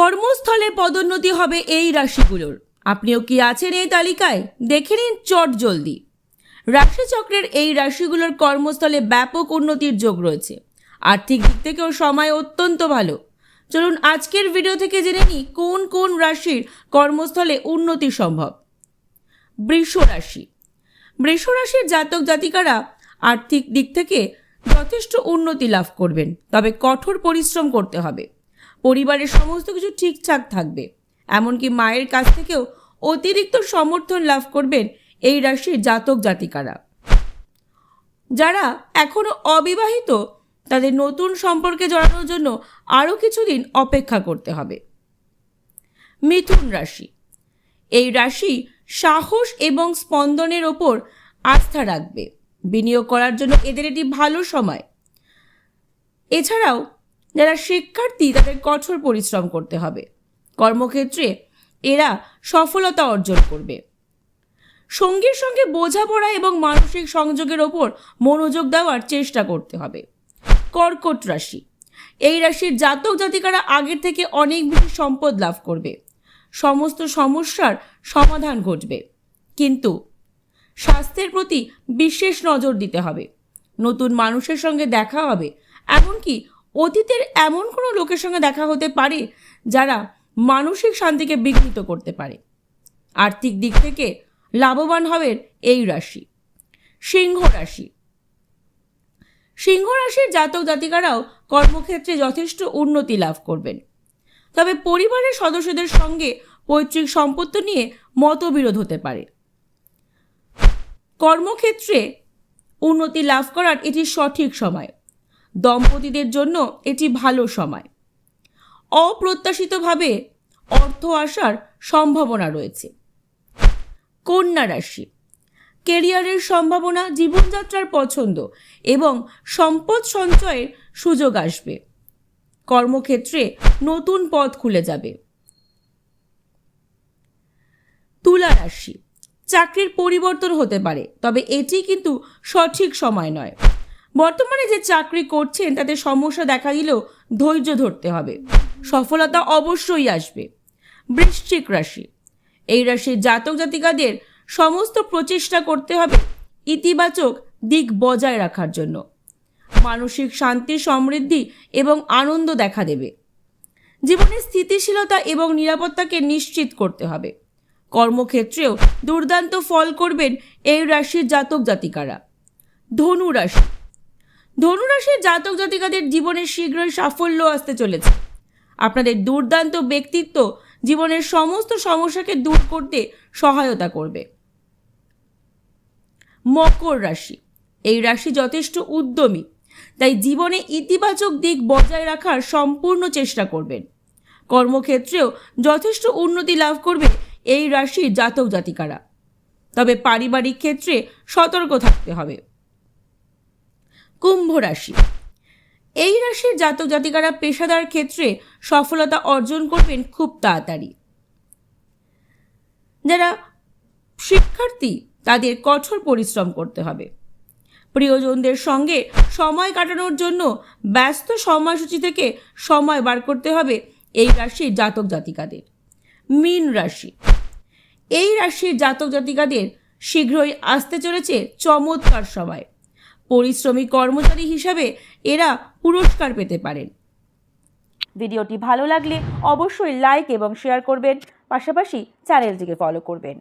কর্মস্থলে পদোন্নতি হবে এই রাশিগুলোর। আপনিও কি আছেন এই তালিকায়? দেখে নিন চট জলদি। রাশিচক্রের এই রাশিগুলোর কর্মস্থলে ব্যাপক উন্নতির যোগ রয়েছে। আর্থিক দিক থেকেও সময় অত্যন্ত ভালো। চলুন আজকের ভিডিও থেকে জেনে নিই কোন কোন রাশির কর্মস্থলে উন্নতি সম্ভব। বৃষ রাশি। বৃষ রাশির জাতক জাতিকারা আর্থিক দিক থেকে যথেষ্ট উন্নতি লাভ করবেন। তবে কঠোর পরিশ্রম করতে হবে। পরিবারের সমস্ত কিছু ঠিকঠাক থাকবে। এমনকি মায়ের কাছ থেকেও অতিরিক্ত সমর্থন লাভ করবেন এই রাশির জাতক জাতিকারা। যারা এখনও অবিবাহিত, তাদের নতুন সম্পর্কে জড়ানোর জন্য আরও কিছুদিন অপেক্ষা করতে হবে। মিথুন রাশি। এই রাশি সাহস এবং স্পন্দনের ওপর আস্থা রাখবে। বিনিয়োগ করার জন্য এদের এটি ভালো সময়। এছাড়াও যারা শিক্ষার্থী তাদের কঠোর পরিশ্রম করতে হবে। কর্মক্ষেত্রে এরা সফলতা অর্জন করবে। সঙ্গীর সঙ্গে বোঝাপড়া এবং মানসিক সংযোগের ওপর মনোযোগ দেওয়ার চেষ্টা করতে হবে। কর্কট রাশি। এই রাশির জাতক জাতিকারা আগের থেকে অনেক বেশি সম্পদ লাভ করবে। সমস্ত সমস্যার সমাধান ঘটবে। কিন্তু স্বাস্থ্যের প্রতি বিশেষ নজর দিতে হবে। নতুন মানুষের সঙ্গে দেখা হবে, এমনকি অতীতের এমন কোনো লোকের সঙ্গে দেখা হতে পারে যারা মানসিক শান্তিকে বিঘ্নিত করতে পারে। আর্থিক দিক থেকে লাভবান হবেন এই রাশি, সিংহ রাশি। সিংহ রাশির জাতক জাতিকারাও কর্মক্ষেত্রে যথেষ্ট উন্নতি লাভ করবেন। তবে পরিবারের সদস্যদের সঙ্গে পৈতৃক সম্পত্তি নিয়ে মতবিরোধ হতে পারে। কর্মক্ষেত্রে উন্নতি লাভ করার এটি সঠিক সময়। দম্পতিদের জন্য এটি ভালো সময়। অপ্রত্যাশিতভাবে অর্থ আসার সম্ভাবনা রয়েছে। কন্যা রাশি। কেরিয়ারের সম্ভাবনা, জীবনযাত্রার পছন্দ এবং সম্পদ সঞ্চয়ের সুযোগ আসবে। কর্মক্ষেত্রে নতুন পথ খুলে যাবে। তুলা রাশি। চাকরির পরিবর্তন হতে পারে, তবে এটি কিন্তু সঠিক সময় নয়। বর্তমানে যে চাকরি করছেন তাতে সমস্যা দেখা দিলেও ধৈর্য ধরতে হবে। সফলতা অবশ্যই আসবে। বৃশ্চিক রাশি। এই রাশির জাতক জাতিকাদের সমস্ত প্রচেষ্টা করতে হবে ইতিবাচক দিক বজায় রাখার জন্য। মানসিক শান্তি, সমৃদ্ধি এবং আনন্দ দেখা দেবে। জীবনে স্থিতিশীলতা এবং নিরাপত্তাকে নিশ্চিত করতে হবে। কর্মক্ষেত্রেও দুর্দান্ত ফল করবেন এই রাশির জাতক জাতিকারা। ধনু রাশি। ধনু রাশির জাতক জাতিকাদের জীবনে শীঘ্রই সাফল্য আসতে চলেছে। আপনাদের দুর্দান্ত ব্যক্তিত্ব জীবনের সমস্ত সমস্যাকে দূর করতে সহায়তা করবে। মকর রাশি। এই রাশি যথেষ্ট উদ্যমী, তাই জীবনে ইতিবাচক দিক বজায় রাখার সম্পূর্ণ চেষ্টা করবেন। কর্মক্ষেত্রেও যথেষ্ট উন্নতি লাভ করবে এই রাশির জাতক জাতিকারা। তবে পারিবারিক ক্ষেত্রে সতর্ক থাকতে হবে। কুম্ভ রাশি। এই রাশির জাতক জাতিকারা পেশাদার ক্ষেত্রে সফলতা অর্জন করবেন খুব তাড়াতাড়ি। যারা শিক্ষার্থী, তাদের কঠোর পরিশ্রম করতে হবে। প্রিয়জনদের সঙ্গে সময় কাটানোর জন্য ব্যস্ত সময়সূচি থেকে সময় বার করতে হবে এই রাশির জাতক জাতিকাদের। মীন রাশি। এই রাশির জাতক জাতিকাদের শীঘ্রই আসতে চলেছে চমৎকার সময়। পরিশ্রমী কর্মচারী হিসাবে এরা পুরস্কার পেতে পারেন। ভিডিওটি ভালো লাগলে অবশ্যই লাইক এবং শেয়ার করবেন। পাশাপাশি চ্যানেলটিকে ফলো করবেন।